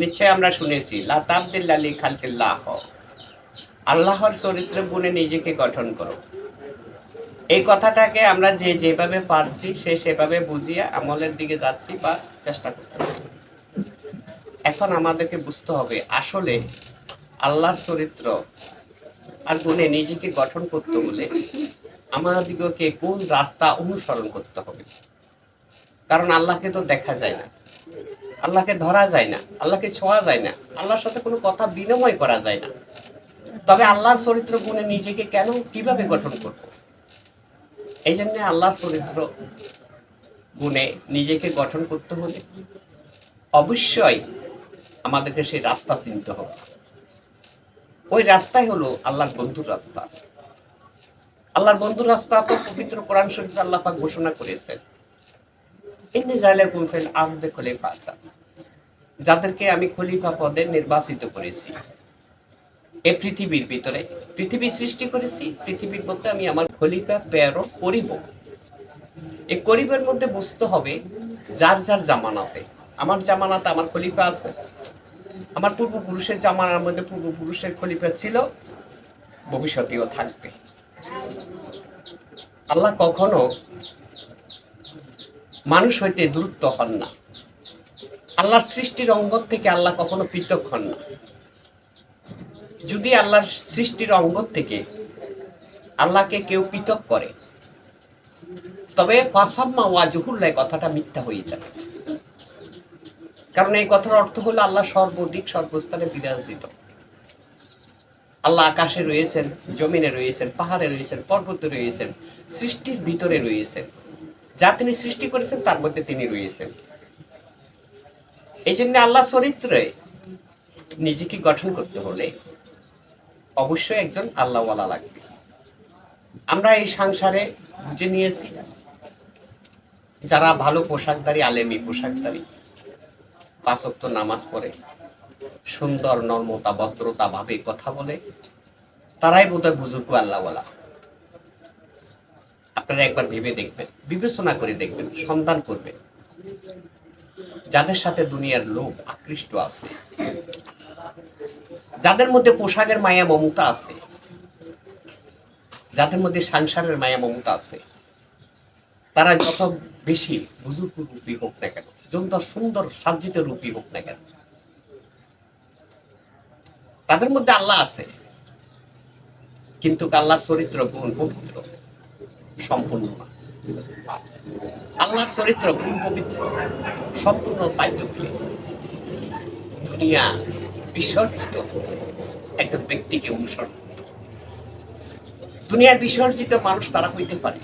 নিশ্চয় আমরা শুনেছি লাতাবদিল্লালি খালকিল্লাহ। আল্লাহর চরিত্র গুণে নিজেকে গঠন করো। এই কথাটাকে আমরা যে যেভাবে পারছি, সে সেভাবে বুঝিয়ে আমলের দিকে যাচ্ছি বা চেষ্টা করতেছি এখন আমাদেরকে বুঝতে হবে, আসলে আল্লাহর চরিত্র আর গুণে নিজেকে গঠন করতে হলে আমাদিগকে কোন রাস্তা অনুসরণ করতে হবে? কারণ আল্লাহকে তো দেখা যায় না। আল্লাহকে ধরা যায় না, আল্লাহকে ছোঁয়া যায় না, আল্লাহর সাথে কোনো কথা বিনিময় করা যায় না। তবে আল্লাহর চরিত্র গুণে নিজেকে কেন, কীভাবে গঠন করব? এই জন্য আল্লাহর চরিত্র গুণে নিজেকে গঠন করতে হলে অবশ্যই আমাদেরকে সেই রাস্তা চিনতে হবে। ওই রাস্তাই হলো আল্লাহর বন্ধুর রাস্তা। আল্লাহর বন্ধুর রাস্তা তো পবিত্র কোরআন শরীফ আল্লাহ পাক ঘোষণা করেছেন। খলিফাতা যাদেরকে আমি খলিফা পদে নির্বাচিত করেছি। এই পৃথিবীর ভিতরে পৃথিবী সৃষ্টি করেছি, পৃথিবীর মধ্যে আমি আমার খলিফা প্রেরণ করিব। এই করিবের মধ্যে বুঝতে হবে যার যার জামানাতে। আমার জামানাতে আমার খলিফা আছে। আমার পূর্বপুরুষের জামানার মধ্যে পূর্বপুরুষের খলিফা ছিল, ভবিষ্যতেও থাকবে। আল্লাহ কখনো মানুষ হইতে দূরত্ব হন না। আল্লাহর সৃষ্টির অঙ্গ থেকে আল্লাহ কখনো পৃথক হন না। যদি আল্লাহর সৃষ্টির অঙ্গ থেকে আল্লাহকে কেউ পৃথক করে, তবে ফাসাম্মা ওয়াজহুল্লাহ কথাটা মিথ্যা হয়ে যাবে কারণ এই কথার অর্থ হলো আল্লাহ সর্বদিক, সর্বস্থানে বিরাজিত। আল্লাহ আকাশে রয়েছেন, জমিনে রয়েছেন, পাহাড়ে রয়েছেন, পর্বতে রয়েছেন, সৃষ্টির ভিতরে রয়েছেন। যা তিনি সৃষ্টি করেছেন, তার মধ্যে তিনি রয়েছেন। এই জন্য আল্লাহ চরিত্রে নিজেকে গঠন করতে হলে অবশ্যই একজন আল্লাহওয়ালা লাগবে। আমরা এই সংসারে বুঝে নিয়েছি, যারা ভালো পোশাকধারী, আলেমি পোশাকধারী পাঁচক্ত নামাজ পড়ে, সুন্দর, নর্মতা, ভদ্রতা, ভাবে কথা বলে, তারাই বোধহয় বুজুর্গ আল্লাহওয়ালা। আপনারা একবার ভেবে দেখবেন, বিবেচনা করে দেখবেন, সন্ধান করবেন। যাদের সাথে দুনিয়ার লোক আকৃষ্ট আছে, যাদের মধ্যে পোশাকের মায়া মমতা আছে, যাদের মধ্যে সংসারের মায়া মমতা আছে, তারা যত বেশি বুজুর্গ রূপী হোক না কেন, যত সুন্দর সাজ্জিত রূপী হোক না কেন, তাদের মধ্যে আল্লাহ আছে। কিন্তু আল্লাহ চরিত্র গুণ পবিত্র। সম্পূর্ণ। না আল্লাহর চরিত্র গুণ পবিত্র, সম্পূর্ণ পাইতগুলি দুনিয়া বিসর্জিত, একজন ব্যক্তিকে অনুসরণ। দুনিয়ার বিসর্জিত মানুষ তারা হইতে পারে।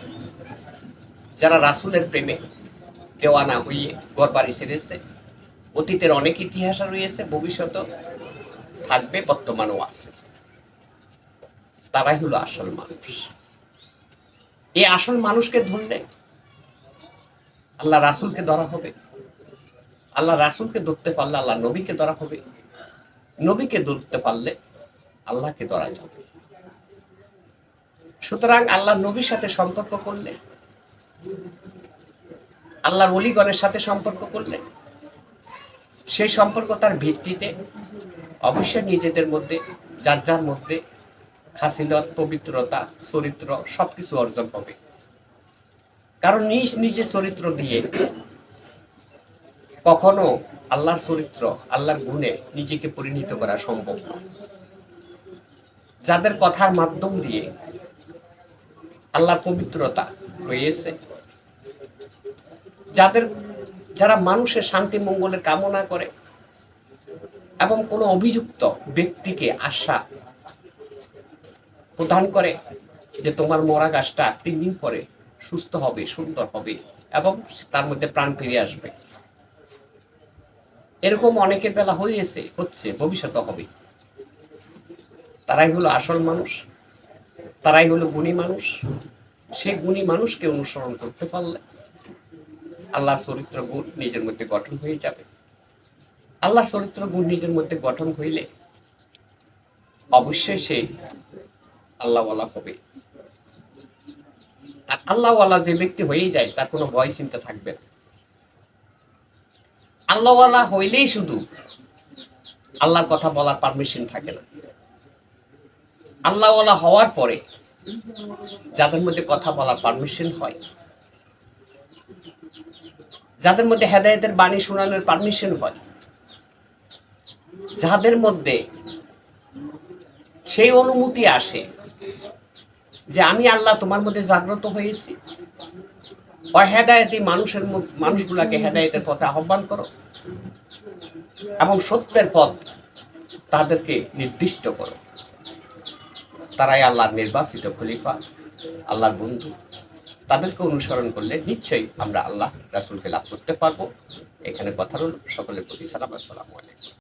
যারা রাসুলের প্রেমে দেওয়ানা হইয়ে গড়বাড়ি ছেড়েছে অতীতের অনেক ইতিহাস রয়েছে ভবিষ্যৎ থাকবে, বর্তমানও আছে। তারাই হলো আসল মানুষ। এই আসল মানুষকে ধরলে আল্লাহ রাসুলকে ধরা হবে। আল্লাহ রাসুলকে ধরতে পারলে, আল্লাহ নবীকে ধরা হবে। নবীকে ধরতে পারলে আল্লাহকে ধরা যাবে। সুতরাং আল্লাহ নবীর সাথে সম্পর্ক করলে আল্লাহর অলিগণের সাথে সম্পর্ক করলে, সেই সম্পর্ক তার ভিত্তিতে অবশ্যই নিজেদের মধ্যে, যার যার মধ্যে খাসিলত পবিত্রতা, চরিত্র সবকিছু অর্জন হবে। কারণ নিজ নিজের চরিত্র দিয়ে কখনো আল্লাহর চরিত্র, আল্লাহর গুণে নিজেকে পরিণত করা সম্ভব না। যাদের কথার মাধ্যম দিয়ে আল্লাহর পবিত্রতা রয়েছে, যাদের, যারা মানুষের শান্তি, মঙ্গলের কামনা করে এবং কোনো অভিযুক্ত ব্যক্তিকে আশা প্রদান করে যে তোমার মরা গাছটা তিন দিন পরে সুস্থ হবে, সুন্দর হবে এবং তার মধ্যে প্রাণ ফিরে আসবে। এরকম অনেকের বেলা হয়েছে, হচ্ছে ভবিষ্যতে হবে। তারাই হলো আসল মানুষ, তারাই হলো গুণী মানুষ। সেই গুণী মানুষকে অনুসরণ করতে পারলে আল্লাহর চরিত্র গুণ নিজের মধ্যে গঠন হয়ে যাবে। আল্লাহ চরিত্র গুণ নিজের মধ্যে গঠন হইলে অবশ্যই সে আল্লাহওয়ালা হবে। আর আল্লাহওয়ালা যে ব্যক্তি হয়েই যায়, তার কোনো ভয় চিন্তা থাকবে না। আল্লাহওয়ালা হইলেই শুধু আল্লাহর কথা বলার পারমিশন থাকে না। আল্লাহওয়ালা হওয়ার পরে যাদের মধ্যে কথা বলার পারমিশন হয়, যাদের মধ্যে হেদায়েতের বাণী শোনানোর পারমিশন হয়, যাদের মধ্যে সেই অনুমতি আসে যে আমি আল্লাহ তোমার মধ্যে জাগ্রত হয়েছি। অহেদায়তি মানুষের মানুষগুলাকে হেদায়েতের পথে আহ্বান করো এবং সত্যের পথ তাদেরকে নির্দিষ্ট করো। তারাই আল্লাহর নির্বাচিত খলিফা, আল্লাহর বন্ধু। তাদেরকে অনুসরণ করলে নিশ্চয়ই আমরা আল্লাহ রাসুলকে লাভ করতে পারব। এখানে কথা হল সকলের প্রতি সালাম, আসসালামু আলাইকুম।